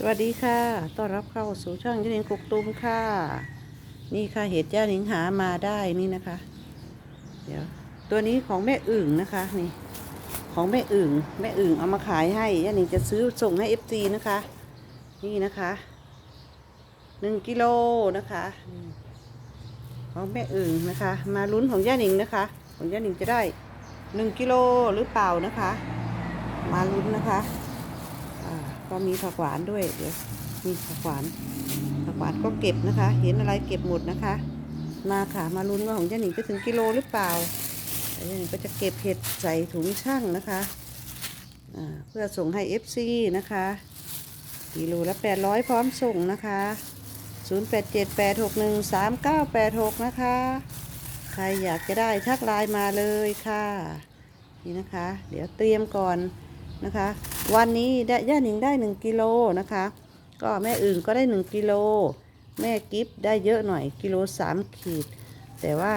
สวัสดีค่ะ ต้อนรับเข้าสู่ช่องยานิงกุกตุ้มค่ะ นี่ค่ะเห็ดย่านิงหามาได้นี่นะคะ เดี๋ยวตัวนี้ของแม่อึ่งนะคะนี่ของแม่อึ่งแม่อึ่งเอามาขายให้ย่านิงจะซื้อส่งให้เอฟซีนะคะ นี่นะคะหนึ่งกิโลนะคะของแม่อึ่งนะคะ มาลุ้นของย่านิงนะคะ ของย่านิงจะได้หนึ่งกิโลหรือเปล่านะคะ มาลุ้นนะคะ ก็มีผักหวานด้วยเดี๋ยวมีผักหวานผักหวานก็เก็บนะคะ เห็นอะไรเก็บหมดนะคะ มาค่ะมาลุ้นว่าของเจ้าหนิงจะถึงกิโลหรือเปล่าเจ้าหนิงก็จะเก็บเห็ดใส่ถุงช่างนะคะเพื่อส่งให้ FC นะคะกิโลละ 800 พร้อมส่งนะคะ 0878613986 นะคะ ใครอยากจะได้ทักไลน์มาเลยค่ะ นี่นะคะ เดี๋ยวเตรียมก่อน นะคะ วันนี้ได้ย่าหนิงได้1กิโลนะคะ ก็แม่อื่นก็ได้1กิโลแม่กิฟได้เยอะหน่อยกิโล3ขีด แต่ว่า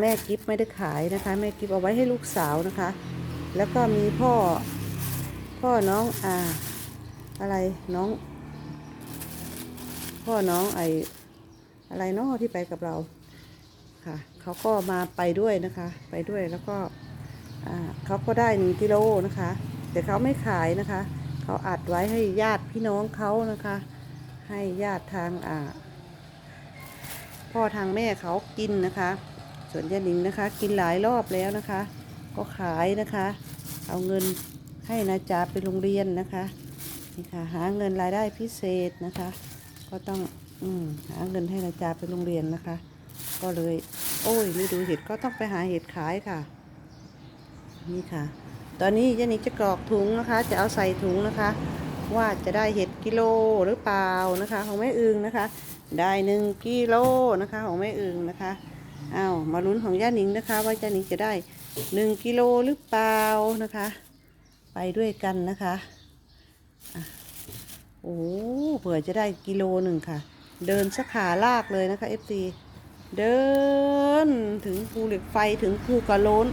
แม่กิฟไม่ได้ขายนะคะ แม่กิฟเอาไว้ให้ลูกสาวนะคะ แล้วก็มีพ่อพ่อน้องอ่าอะไรน้อง พ่อน้องไออะไรเนาะที่ไปกับเราค่ะเขาก็มาไปด้วยนะคะ ไปด้วยแล้วก็อ่าเขาก็ได้หนึ่งกิโลนะคะ แต่เขาไม่ขายนะคะ เขาอัดไว้ให้ญาติพี่น้องเขานะคะ ให้ญาติทางอ่าพ่อทางแม่เขากินนะคะ ส่วนยานิงนะคะ กินหลายรอบแล้วนะคะ ก็ขายนะคะ เอาเงินให้นาจาไปโรงเรียนนะคะนี่ค่ะหาเงินรายได้พิเศษนะคะ ก็ต้องอืหาเงินให้นาจาไปโรงเรียนนะคะ ก็เลย โอ้ยไม่ดูเห็ดก็ต้องไปหาเห็ดขายค่ะ นี่ค่ะ ตอนนี้ยานิจะกรอกถุงนะคะ จะเอาใส่ถุงนะคะ ว่าจะได้เห็ดกิโลหรือเปล่านะคะ ของแม่อึงนะคะ ได้หนึ่งกิโลนะคะ ของแม่อึงนะคะอ้าวมาลุ้นของย่านิงนะคะ ว่าย่านิงจะได้หนึ่งกิโลหรือเปล่านะคะ ไปด้วยกันนะคะอะโอ้เผื่อจะได้กิโลหนึ่งค่ะ เดินสักขาลากเลยนะคะ FC เดินถึงภูเหล็กไฟถึงภูกระโลน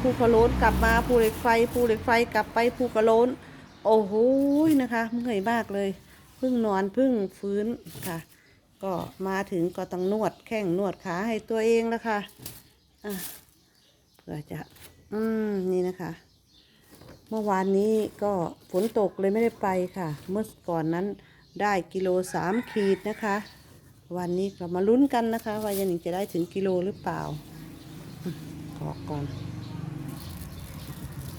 ภูกระโลนกลับมาภูเหล็กไฟภูเหล็กไฟกลับไปภูกระโลนโอ้โหนะคะเมื่อยมากเลยเพิ่งนอนเพิ่งฟื้นค่ะ ก็มาถึงก็ต้องนวดแข้งนวดขาให้ตัวเองนะคะอะเพื่อจะอืมนี่นะคะ เมื่อวานนี้ก็ฝนตกเลยไม่ได้ไปค่ะ เมื่อก่อนนั้นได้กิโลสามขีดนะคะ วันนี้ก็มาลุ้นกันนะคะ ว่ายันหนิงจะได้ถึงกิโลหรือเปล่าขอก่อน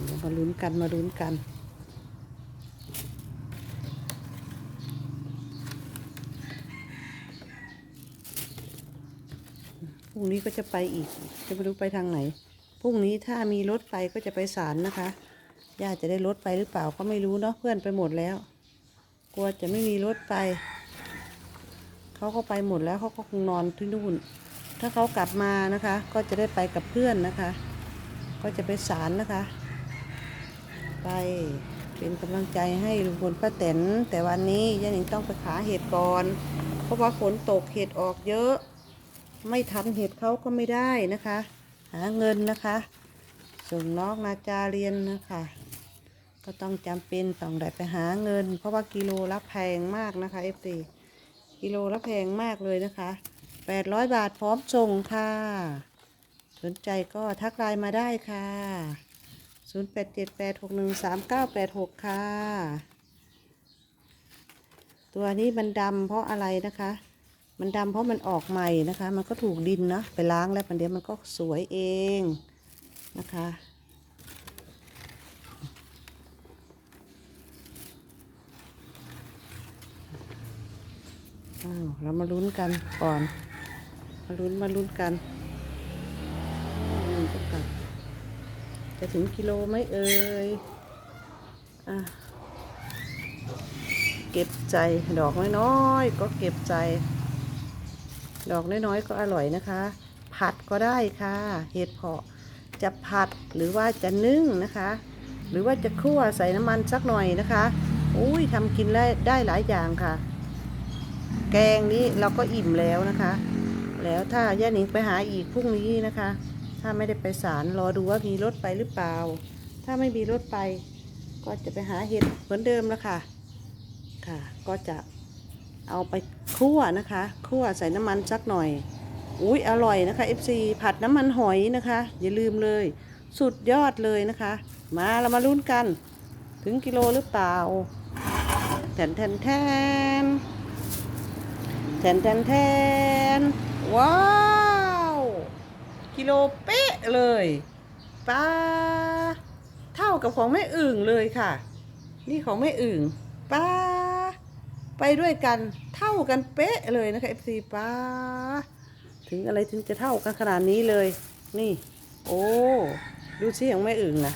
เดี๋ยวมาลุ้นกันมาลุ้นกันพรุ่งนี้ก็จะไปอีก จะไม่รู้ไปทางไหนพรุ่งนี้ถ้ามีรถไปก็จะไปศาลนะคะญาติจะได้รถไปหรือเปล่าก็ไม่รู้เนาะเพื่อนไปหมดแล้ว กลัวจะไม่มีรถไปเขาก็ไปหมดแล้วเขาก็คงนอนที่นู่นถ้าเขากลับมานะคะ ก็จะได้ไปกับเพื่อนนะคะ ก็จะไปศาลนะคะ ไป เป็นกำลังใจให้ลุงพลป้าแตนแต่วันนี้ย่าหนิงต้องไปหาเห็ดก่อน เพราะว่าฝนตกเห็ดออกเยอะ ไม่ทันเห็ดเขาก็ไม่ได้นะคะ หาเงินนะคะ ส่งน้องนาจาเรียนนะคะ ก็ต้องจำเป็นต้องได้ไปหาเงิน เพราะว่ากิโลละแพงมากนะคะเอฟซีกิโลละแพงมากเลยนะคะแปดร้อยบาทพร้อมส่งค่ะ สนใจก็ทักไลน์มาได้ค่ะ 0 8 7 8 6 1 3 9 8 6ค่ะ ตัวนี้มันดำเพราะอะไรนะคะ มันดำเพราะมันออกใหม่นะคะ มันก็ถูกดินนะ ไปล้างแล้วปันเดียวมันก็สวยเองนะคะเรามาลุ้นกันก่อน มาลุ้นมาลุ้นกันอืมจะกลับ จะถึงกิโลไหมเอ่ยอะเก็บใจดอกน้อยๆก็เก็บใจ ดอกน้อยๆก็อร่อยนะคะ ผัดก็ได้ค่ะ เห็ดเพาะจะผัดหรือว่าจะนึ่งนะคะ หรือว่าจะคั่วใส่น้ำมันสักหน่อยนะคะอุ้ยทำกินได้ได้หลายอย่างค่ะ แกงนี้เราก็อิ่มแล้วนะคะ แล้วถ้าย่าหนิงไปหาอีกพรุ่งนี้นะคะ ถ้าไม่ได้ไปศาลรอดูว่ามีรถไปหรือเปล่า ถ้าไม่มีรถไป ก็จะไปหาเห็ดเหมือนเดิมแล้วค่ะ ค่ะ ก็จะเอาไปคั่วนะคะคั่วใส่น้ำมันสักหน่อย อุ้ยอร่อยนะคะ FC ผัดน้ำมันหอยนะคะ อย่าลืมเลย สุดยอดเลยนะคะ มาเรามาลุ้นกัน ถึงกิโลหรือเปล่าแทนแทนแทนแทนแทนแทน โลเป๊ะเลยปลาเท่ากับของแม่อึ่งเลยค่ะ นี่ของแม่อึ่งปลาไปด้วยกันเท่ากันเป๊ะเลยนะคะ FC ปลาถึงอะไรถึงจะเท่ากันขนาดนี้เลย นี่ โอ้ดูสิของแม่อึ่งนะ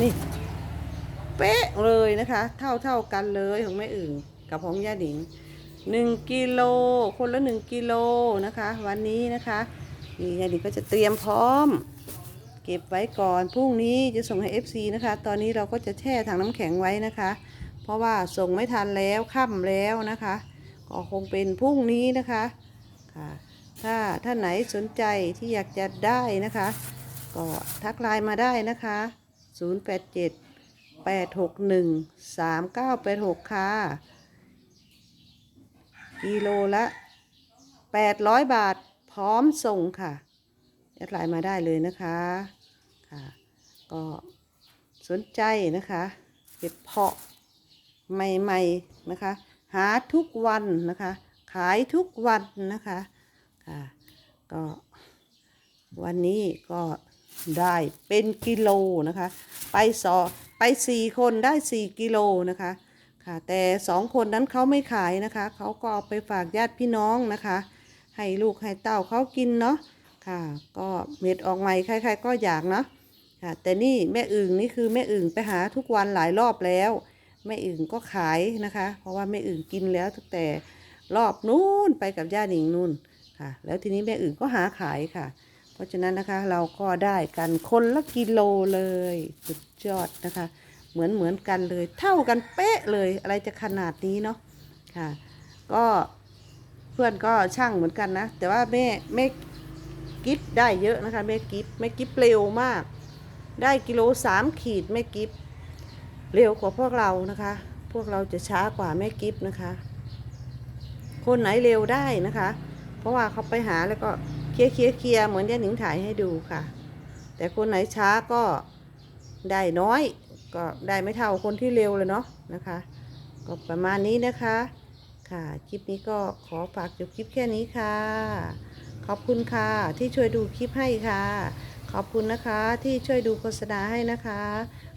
นี่เป๊ะเลยนะคะ เท่าเท่ากันเลยของแม่อึ่งกับของย่าหนิงหนึ่งกิโลคนละหนึ่งกิโลนะคะ วันนี้นะคะ นี่ย่าหนิงก็จะเตรียมพร้อม เก็บไว้ก่อนพรุ่งนี้จะส่งให้ FC นะคะ ตอนนี้เราก็จะแช่ถังน้ำแข็งไว้นะคะ เพราะว่าส่งไม่ทันแล้วค่ำแล้วนะคะ ก็คงเป็นพรุ่งนี้นะคะค่ะ ถ้าท่านไหนสนใจที่อยากจะได้นะคะ ก็ทักไลน์มาได้นะคะ 087 861 3986 ค่ะ กิโลละ 800 บาท ร้อมส่งค่ะแอดไลน์มาได้เลยนะคะค่ะก็สนใจนะคะเห็ดเพาะใหม่ๆนะคะ หาทุกวันนะคะ ขายทุกวันนะคะค่ะก็วันนี้ก็ได้เป็นกิโลนะคะ ไปสอไปสี่คนได้สี่กิโลนะคะค่ะแต่สองคนนั้นเขาไม่ขายนะคะ เขาก็เอาไปฝากญาติพี่น้องนะคะ ให้ลูกให้เต้าเขากินเนาะค่ะ ก็เม็ดออกใหม่ใครๆก็อยากเนาะค่ะแต่นี่แม่อึ่งนี่คือแม่อึ่งไปหาทุกวันหลายรอบแล้วแม่อึ่งก็ขายนะคะ เพราะว่าแม่อึ่งกินแล้วตั้งแต่รอบนู้นไปกับย่าหนิงนู่นค่ะ แล้วทีนี้แม่อึ่งก็หาขายค่ะ เพราะฉะนั้นนะคะเราก็ได้กันคนละกิโลเลยสุดยอดนะคะ เหมือนเหมือนกันเลย เท่ากันเป๊ะเลยอะไรจะขนาดนี้เนาะค่ะ ก็ เพื่อนก็ช่างเหมือนกันนะ แต่ว่าแม่แม่กิฟได้เยอะนะคะแม่กิฟแม่กิฟเร็วมาก ได้กิโลสามขีดแม่กิฟเร็วกว่าพวกเรานะคะ พวกเราจะช้ากว่าแม่กิฟนะคะ คนไหนเร็วได้นะคะ เพราะว่าเขาไปหาแล้วก็เคลียร์เคลียร์เคลียร์เหมือนที่หนิงถ่ายให้ดูค่ะ แต่คนไหนช้าก็ได้น้อย ก็ได้ไม่เท่าคนที่เร็วเลยเนาะนะคะ ก็ประมาณนี้นะคะ ค่ะ คลิปนี้ก็ขอฝากจบคลิปแค่นี้ค่ะ ขอบคุณค่ะ ที่ช่วยดูคลิปให้ค่ะ ขอบคุณนะคะที่ช่วยดูโฆษณาให้นะคะ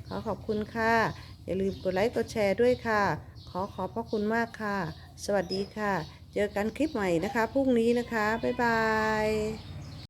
ขอขอบคุณค่ะ อย่าลืมกดไลค์กดแชร์ด้วยค่ะ ขอขอบพระคุณมากค่ะ สวัสดีค่ะ เจอกันคลิปใหม่นะคะพรุ่งนี้นะคะ บ๊ายบาย